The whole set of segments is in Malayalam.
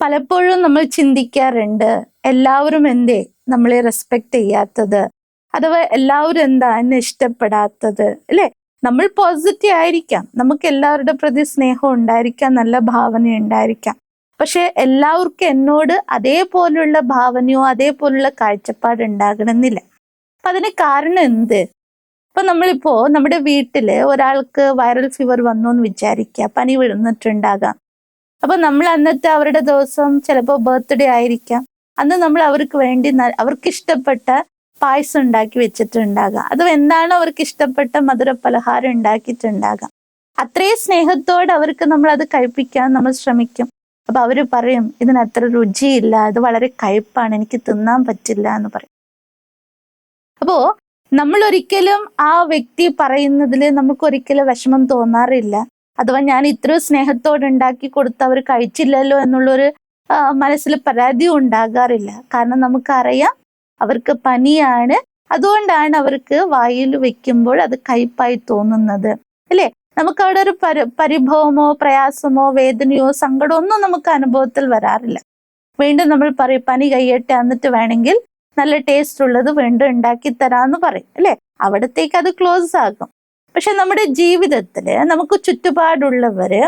പലപ്പോഴും നമ്മൾ ചിന്തിക്കാറുണ്ട് എല്ലാവരും എന്തേ നമ്മളെ റെസ്പെക്ട് ചെയ്യാത്തത്? അഥവാ എല്ലാവരും എന്താ എന്നെ ഇഷ്ടപ്പെടാത്തത്? അല്ലേ? നമ്മൾ പോസിറ്റീവ് ആയിരിക്കാം. നമുക്ക് എല്ലാവരുടെ പ്രതി സ്നേഹം ഉണ്ടായിരിക്കാം നല്ല ഭാവന ഉണ്ടായിരിക്കാം. പക്ഷെ എല്ലാവർക്കും എന്നോട് അതേപോലുള്ള ഭാവനയോ അതേപോലുള്ള കാഴ്ചപ്പാട് ഉണ്ടാകണമെന്നില്ല. അപ്പൊ അതിന് കാരണം എന്ത്? ഇപ്പൊ നമ്മളിപ്പോ നമ്മുടെ വീട്ടിൽ ഒരാൾക്ക് വൈറൽ ഫീവർ വന്നു എന്ന് വിചാരിക്കുക പനി വിഴുന്നിട്ടുണ്ടാകാം. അപ്പൊ നമ്മൾ അന്നത്തെ അവരുടെ ദിവസം ചിലപ്പോൾ ബർത്ത്ഡേ ആയിരിക്കാം. അന്ന് നമ്മൾ അവർക്ക് വേണ്ടി അവർക്ക് ഇഷ്ടപ്പെട്ട പായസം ഉണ്ടാക്കി വെച്ചിട്ടുണ്ടാകാം. അത് എന്താണ് അവർക്ക് ഇഷ്ടപ്പെട്ട മധുര പലഹാരം ഉണ്ടാക്കിയിട്ടുണ്ടാകാം. അത്രയും സ്നേഹത്തോടെ അവർക്ക് നമ്മൾ അത് കഴിപ്പിക്കാൻ നമ്മൾ ശ്രമിക്കും. അപ്പൊ അവർ പറയും ഇതിന് അത്ര രുചിയില്ല. അത് വളരെ കയ്പ്പാണ് എനിക്ക് തിന്നാൻ പറ്റില്ല എന്ന് പറയും. അപ്പോ നമ്മൾ ഒരിക്കലും ആ വ്യക്തി പറയുന്നതിൽ നമുക്ക് ഒരിക്കലും വിഷമം തോന്നാറില്ല. അഥവാ ഞാൻ ഇത്രയും സ്നേഹത്തോടെ ഉണ്ടാക്കി കൊടുത്ത് അവർ കഴിച്ചില്ലല്ലോ എന്നുള്ളൊരു മനസ്സിൽ പരാതി ഉണ്ടാകാറില്ല. കാരണം നമുക്കറിയാം അവർക്ക് പനിയാണ്. അതുകൊണ്ടാണ് അവർക്ക് വായിൽ വെക്കുമ്പോൾ അത് കയ്പായി തോന്നുന്നത്. അല്ലേ? നമുക്ക് അവിടെ ഒരു പരി പരിഭവമോ പ്രയാസമോ വേദനയോ സങ്കടമോ ഒന്നും നമുക്ക് അനുഭവത്തിൽ വരാറില്ല. വീണ്ടും നമ്മൾ പറയും പനി കയ്യട്ടെ എന്നിട്ട് വേണമെങ്കിൽ നല്ല ടേസ്റ്റ് ഉള്ളത് വീണ്ടും ഉണ്ടാക്കി തരാന്ന് പറയും. അല്ലേ? അവിടത്തേക്ക് അത് ക്ലോസ് ആകും. പക്ഷെ നമ്മുടെ ജീവിതത്തിൽ നമുക്ക് ചുറ്റുപാടുള്ളവര്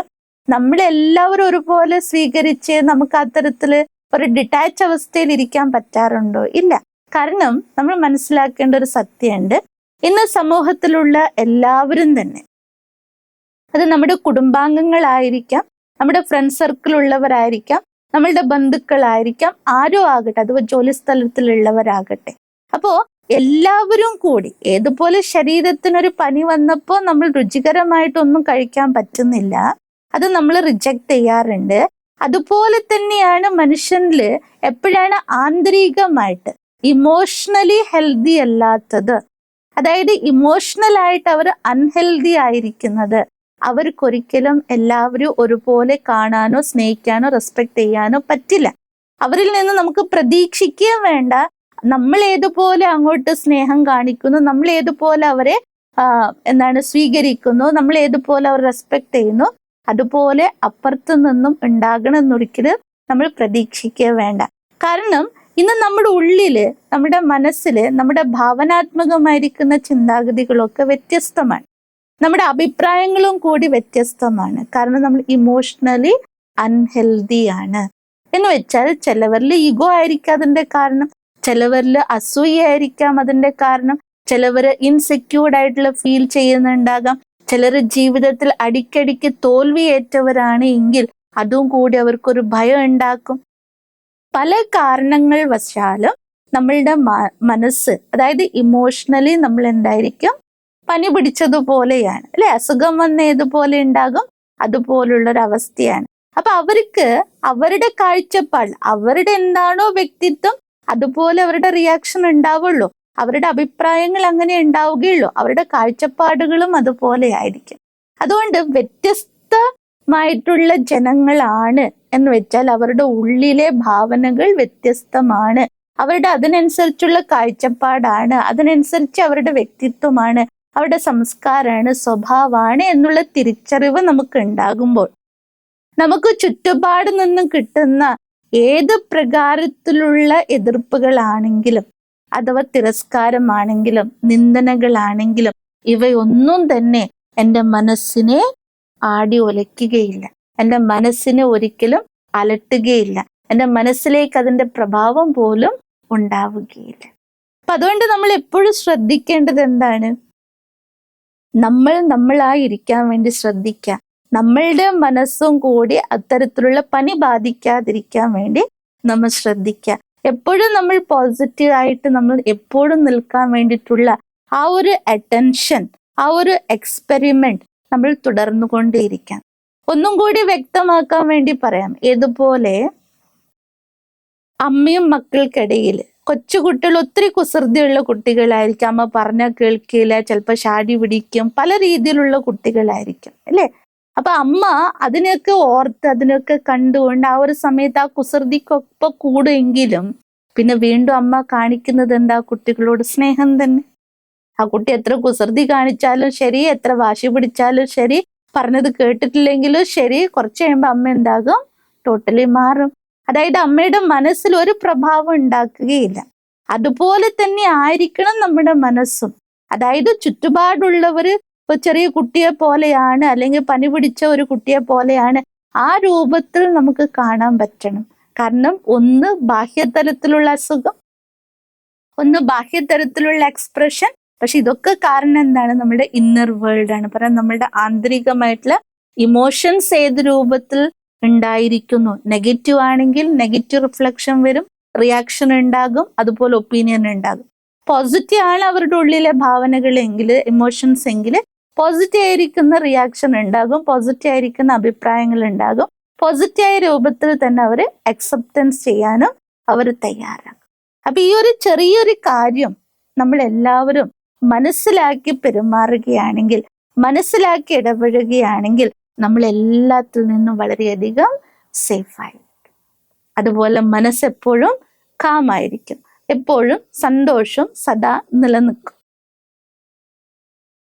നമ്മളെല്ലാവരും ഒരുപോലെ സ്വീകരിച്ച് നമുക്ക് അത്തരത്തിൽ ഒരു ഡിറ്റാച്ച് അവസ്ഥയിൽ ഇരിക്കാൻ പറ്റാറുണ്ടോ? ഇല്ല. കാരണം നമ്മൾ മനസ്സിലാക്കേണ്ട ഒരു സത്യമുണ്ട്. ഇന്ന് സമൂഹത്തിലുള്ള എല്ലാവരും തന്നെ അത് നമ്മുടെ കുടുംബാംഗങ്ങളായിരിക്കാം നമ്മുടെ ഫ്രണ്ട് സർക്കിൾ ഉള്ളവരായിരിക്കാം നമ്മളുടെ ബന്ധുക്കളായിരിക്കാം ആരോ ആകട്ടെ അഥവാ ജോലി സ്ഥലത്തിലുള്ളവരാകട്ടെ അപ്പോ എല്ലാവരും കൂടി ഏതുപോലെ ശരീരത്തിനൊരു പനി വന്നപ്പോൾ നമ്മൾ രുചികരമായിട്ടൊന്നും കഴിക്കാൻ പറ്റുന്നില്ല. അത് നമ്മൾ റിജക്ട് ചെയ്യാറുണ്ട്. അതുപോലെ തന്നെയാണ് മനുഷ്യനിൽ എപ്പോഴാണ് ആന്തരികമായിട്ട് ഇമോഷണലി ഹെൽത്തി അല്ലാത്തത്. അതായത് ഇമോഷണൽ ആയിട്ട് അവർ അൺഹെൽതി ആയിരിക്കുന്നത്. അവർക്കൊരിക്കലും എല്ലാവരും ഒരുപോലെ കാണാനോ സ്നേഹിക്കാനോ റെസ്പെക്ട് ചെയ്യാനോ പറ്റില്ല. അവരിൽ നിന്ന് നമുക്ക് പ്രതീക്ഷിക്കുകയും വേണ്ട. നമ്മൾ ഏതുപോലെ അങ്ങോട്ട് സ്നേഹം കാണിക്കുന്നു നമ്മൾ ഏതുപോലെ അവരെ എന്താണ് സ്വീകരിക്കുന്നു നമ്മൾ ഏതുപോലെ അവർ റെസ്പെക്ട് ചെയ്യുന്നു അതുപോലെ അപ്പുറത്തു നിന്നും ഉണ്ടാകണമെന്നൊരിക്കലും നമ്മൾ പ്രതീക്ഷിക്കുക വേണ്ട. കാരണം ഇന്ന് നമ്മുടെ ഉള്ളിൽ നമ്മുടെ മനസ്സിൽ നമ്മുടെ ഭാവനാത്മകമായിരിക്കുന്ന ചിന്താഗതികളൊക്കെ വ്യത്യസ്തമാണ്. നമ്മുടെ അഭിപ്രായങ്ങളും കൂടി വ്യത്യസ്തമാണ്. കാരണം നമ്മൾ ഇമോഷണലി അൺഹെൽതി ആണ്. എന്ന് വെച്ചാൽ ചിലവരിൽ ഈഗോ ആയിരിക്കും അതിന്റെ കാരണം. ചിലവരിൽ അസൂയായിരിക്കാം അതിന്റെ കാരണം. ചിലവര് ഇൻസെക്യൂർഡ് ആയിട്ടുള്ള ഫീൽ ചെയ്യുന്നുണ്ടാകാം. ചിലർ ജീവിതത്തിൽ അടിക്കടിക്ക് തോൽവി ഏറ്റവരാണ് എങ്കിൽ അതും കൂടി അവർക്കൊരു ഭയം ഉണ്ടാക്കും. പല കാരണങ്ങൾ വശാലും നമ്മളുടെ മനസ്സ് അതായത് ഇമോഷണലി നമ്മൾ എന്തായിരിക്കും? പനി പിടിച്ചതുപോലെയാണ് അല്ലെ? അസുഖം വന്ന ഏതുപോലെ ഉണ്ടാകും അതുപോലുള്ള ഒരു അവസ്ഥയാണ് അപ്പൊ അവർക്ക് അവരുടെ കാഴ്ചപ്പാട് അവരുടെ എന്താണോ വ്യക്തിത്വം അതുപോലെ അവരുടെ റിയാക്ഷൻ ഉണ്ടാവുള്ളൂ. അവരുടെ അഭിപ്രായങ്ങൾ അങ്ങനെ ഉണ്ടാവുകയുള്ളൂ. അവരുടെ കാഴ്ചപ്പാടുകളും അതുപോലെ ആയിരിക്കും. അതുകൊണ്ട് വ്യത്യസ്തമായിട്ടുള്ള ജനങ്ങളാണ് എന്ന് വെച്ചാൽ അവരുടെ ഉള്ളിലെ ഭാവനകൾ വ്യത്യസ്തമാണ്. അവരുടെ അതിനനുസരിച്ചുള്ള കാഴ്ചപ്പാടാണ്. അതിനനുസരിച്ച് അവരുടെ വ്യക്തിത്വമാണ്. അവരുടെ സംസ്കാരമാണ് സ്വഭാവമാണ് എന്നുള്ള തിരിച്ചറിവ് നമുക്ക് ഉണ്ടാകുമ്പോൾ. നമുക്ക് ചുറ്റുപാട് നിന്നും കിട്ടുന്ന ഏത് പ്രകാരത്തിലുള്ള എതിർപ്പുകളാണെങ്കിലും അഥവാ തിരസ്കാരമാണെങ്കിലും നിന്ദനകളാണെങ്കിലും ഇവയൊന്നും തന്നെ എന്റെ മനസ്സിനെ ആടി ഒലയ്ക്കുകയില്ല. എന്റെ മനസ്സിനെ ഒരിക്കലും അലട്ടുകയില്ല. എന്റെ മനസ്സിലേക്ക് അതിന്റെ പ്രഭാവം പോലും ഉണ്ടാവുകയില്ല. അപ്പൊ അതുകൊണ്ട് നമ്മൾ എപ്പോഴും ശ്രദ്ധിക്കേണ്ടത് എന്താണ്? നമ്മൾ നമ്മളായിരിക്കാൻ വേണ്ടി ശ്രദ്ധിക്കുക. നമ്മളുടെ മനസ്സും കൂടി അത്തരത്തിലുള്ള പനി ബാധിക്കാതിരിക്കാൻ വേണ്ടി നമ്മൾ ശ്രദ്ധിക്കുക. എപ്പോഴും നമ്മൾ പോസിറ്റീവ് ആയിട്ട് നമ്മൾ എപ്പോഴും നിൽക്കാൻ വേണ്ടിയിട്ടുള്ള ആ ഒരു അറ്റൻഷൻ ആ ഒരു എക്സ്പെരിമെന്റ് നമ്മൾ തുടർന്നു കൊണ്ടേയിരിക്കാം. ഒന്നും കൂടി വ്യക്തമാക്കാൻ വേണ്ടി പറയാം. ഇതുപോലെ അമ്മയും മക്കൾക്കിടയിൽ കൊച്ചുകുട്ടികൾ ഒത്തിരി കുസൃതിയുള്ള കുട്ടികളായിരിക്കും. അമ്മ പറഞ്ഞാൽ കേൾക്കില്ല ചിലപ്പോൾ ഷാടി പിടിക്കും. പല രീതിയിലുള്ള കുട്ടികളായിരിക്കും. അല്ലേ? അപ്പൊ അമ്മ അതിനൊക്കെ ഓർത്ത് അതിനൊക്കെ കണ്ടുകൊണ്ട് ആ ഒരു സമയത്ത് ആ കുസൃതിക്കൊപ്പം കൂടുമെങ്കിലും പിന്നെ വീണ്ടും അമ്മ കാണിക്കുന്നത് എന്താ കുട്ടികളോട് സ്നേഹം തന്നെ. ആ കുട്ടി എത്ര കുസൃതി കാണിച്ചാലും ശരി എത്ര വാശി പിടിച്ചാലും ശരി പറഞ്ഞത് കേട്ടിട്ടില്ലെങ്കിലും ശരി കുറച്ച് കഴിയുമ്പോൾ അമ്മ എന്താകും? ടോട്ടലി മാറും. അതായത് അമ്മയുടെ മനസ്സിൽ ഒരു പ്രഭാവം ഉണ്ടാക്കുകയില്ല. അതുപോലെ തന്നെ ആയിരിക്കണം നമ്മുടെ മനസ്സും. അതായത് ചുറ്റുപാടുള്ളവര് ഇപ്പൊ ചെറിയ കുട്ടിയെ പോലെയാണ് അല്ലെങ്കിൽ പനി പിടിച്ച ഒരു കുട്ടിയെ പോലെയാണ് ആ രൂപത്തിൽ നമുക്ക് കാണാൻ പറ്റണം. കാരണം ഒന്ന് ബാഹ്യതലത്തിലുള്ള അസുഖം ഒന്ന് ബാഹ്യതലത്തിലുള്ള എക്സ്പ്രഷൻ പക്ഷെ ഇതൊക്കെ കാരണം എന്താണ്? നമ്മുടെ ഇന്നർ വേൾഡ് ആണ്. പറയാൻ നമ്മുടെ ആന്തരികമായിട്ടുള്ള ഇമോഷൻസ് ഏത് രൂപത്തിൽ ഉണ്ടായിരിക്കുന്നു? നെഗറ്റീവ് ആണെങ്കിൽ നെഗറ്റീവ് റിഫ്ലക്ഷൻ വരും റിയാക്ഷൻ ഉണ്ടാകും അതുപോലെ ഒപ്പീനിയൻ ഉണ്ടാകും. പോസിറ്റീവ് ആണ് അവരുടെ ഉള്ളിലെ ഭാവനകളെങ്കിൽ ഇമോഷൻസ് എങ്കിൽ പോസിറ്റീവ് ആയിരിക്കുന്ന റിയാക്ഷൻ ഉണ്ടാകും. പോസിറ്റീവ് ആയിരിക്കുന്ന അഭിപ്രായങ്ങൾ ഉണ്ടാകും. പോസിറ്റീവായ രൂപത്തിൽ തന്നെ അവർ അക്സെപ്റ്റൻസ് ചെയ്യാനും അവർ തയ്യാറാകും. അപ്പൊ ഈ ഒരു ചെറിയൊരു കാര്യം നമ്മൾ എല്ലാവരും മനസ്സിലാക്കി പെരുമാറുകയാണെങ്കിൽ മനസ്സിലാക്കി ഇടപഴകുകയാണെങ്കിൽ നമ്മൾ എല്ലാത്തിൽ നിന്നും വളരെയധികം സേഫായിരിക്കും അതുപോലെ മനസ്സെപ്പോഴും കാമായിരിക്കും എപ്പോഴും സന്തോഷം സദാ നിലനിൽക്കും.